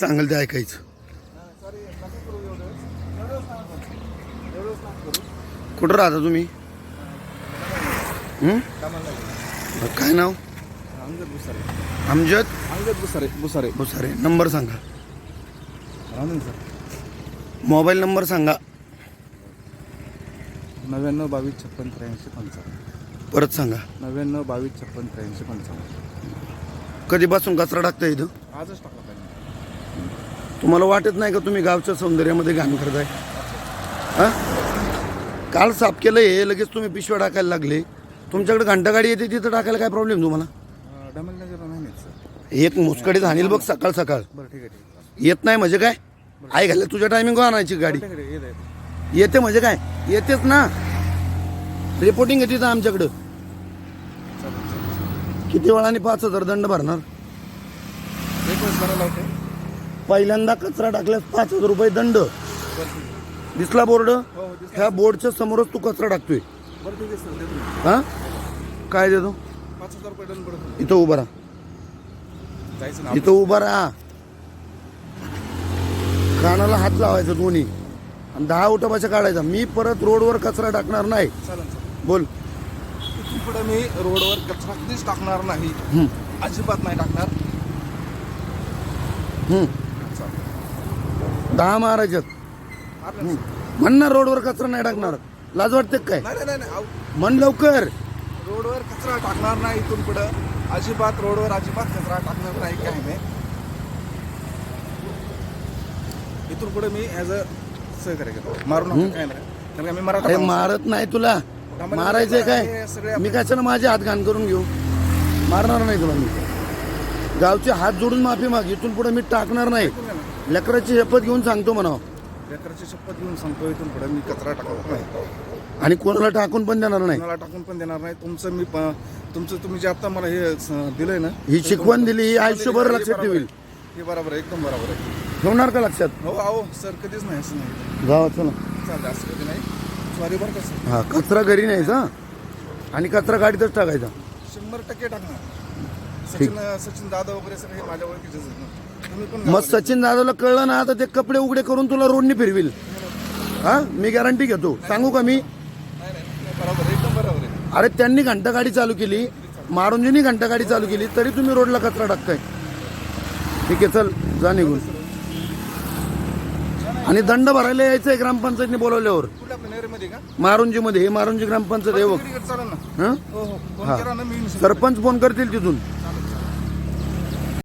सांगाल ते ऐकायचं. कुठं राहता तुम्ही? काय नाव? अंगद बुसारे अमजद बुसारे बुसारे भुसारे. नंबर सांगा. मोबाईल नंबर सांगा. नव्याण्णव बावीस छप्पन त्र्याऐंशी पंचावन्न. परत सांगा. नव्याण्णव बावीस छप्पन त्र्याऐंशी पंचावन्न. कधीपासून कचरा टाकता इथं? आजच टाकला. तुम्हाला वाटत नाही का तुम्ही गावच्या सौंदर्यामध्ये घाण करताय? हा? काल साफ केलं हे लगेच तुम्ही पिशव्या टाकायला लागले. तुमच्याकडे घंटागाडी येते तिथं टाकायला काय प्रॉब्लेम तुम्हाला? एक मुसकडीत हानील बघ सकाळ सकाळ. येत नाही म्हणजे काय? आई घाले तुझ्या टायमिंग आणायची गाडी. आपल्याकडे येत येते म्हणजे काय? येतेच ना. रिपोर्टिंग आहे तिथं आमच्याकडं. किती वेळाने पाच हजार दंड भरणार एक वेळेस भरायला होते पहिल्यांदा कचरा टाकल्यास पाच हजार रुपये दंड. दिसला बोर्ड? हो हो. ह्या बोर्डच्या समोरच तू कचरा टाकतोय. हा? काय देतो? इथं उभा राहा. इथं उभा राहा. कानाला हात लावायचा दोन्ही. आणि दहा उठापाच्या काढायचा. मी परत रोडवर कचरा टाकणार नाही. बोल. पुढे मी रोडवर कचरा कधीच टाकणार नाही. अजिबात नाही टाकणार. दहा ना. म्हणणार रोडवर कचरा नाही टाकणार. लाज वाटते काय? नाही नाही, नाही नाही. आऊ. म्हण लवकर. रोडवर कचरा टाकणार नाही इथून पुढं. अजिबात रोडवर अजिबात कचरा टाकणार नाही काय नाही. इथून पुढे मी ॲज अ सहकार्य करतो. मारू नका काय नाही. कारण का मी मराठा अरे माणूस. मारत नाही तुला. मारायचंय काय? मी कशाला माझे हात घाण करून घेऊ? मारणार नाही तुला मी. गावचे हात जोडून माफी माग इथून पुढे मी टाकणार नाही. लेकराची शपथ घेऊन सांगतो म्हणा लेकराची शपथ घेऊन सांगतो इथून पुढे मी कचरा टाकणार नाही. आणि कोणाला टाकून पण देणार नाही. कोणाला टाकून पण देणार नाही. तुमचं मी प- तुमचं तुम्ही जे आता मला हे स- दिलंय ना ही शिकवण दिली ही आयुष्यभर हे लक्षात ठेवील. हे बरोबर आहे एकदम बरोबर आहे. ठेवणार का लक्षात? हो आहो सर कधीच नाही असं नाही. चालतं असं कधी नाही. सॉरी बरं का सर. हा कचरा घरी न्यायचा आणि कचरा गाडीतच टाकायचा. शंभर टक्के टाकणार. सचिन सचिन दादा वगैरे सगळे माझ्या ओळखीचे आहेत ना. तुम्ही पण मग सचिन दादाला कळलं ना तर ते कपडे उघडे करून तुला रोडनी फिरविल. हा? मी गॅरंटी घेतो. सांगू का मी? नाही नाही, नाही बरोबर आहे, एकदम बरोबर आहे. अरे त्यांनी घंटा गाडी चालू केली. मारुंजीनी घंटा गाडी चालू केली तरी तुम्ही रोडला कचरा टाकताय. ठीक आहे चल जा निघून. आणि दंड भरायला यायचंय ग्रामपंचायतने बोलवल्यावर. कुठल्या आपल्या नेरीमध्ये का? मारुंजी मध्ये हे मारुंजी ग्रामपंचायत आहे बघ. हं? हो. सरपंच फोन करतील तिथून.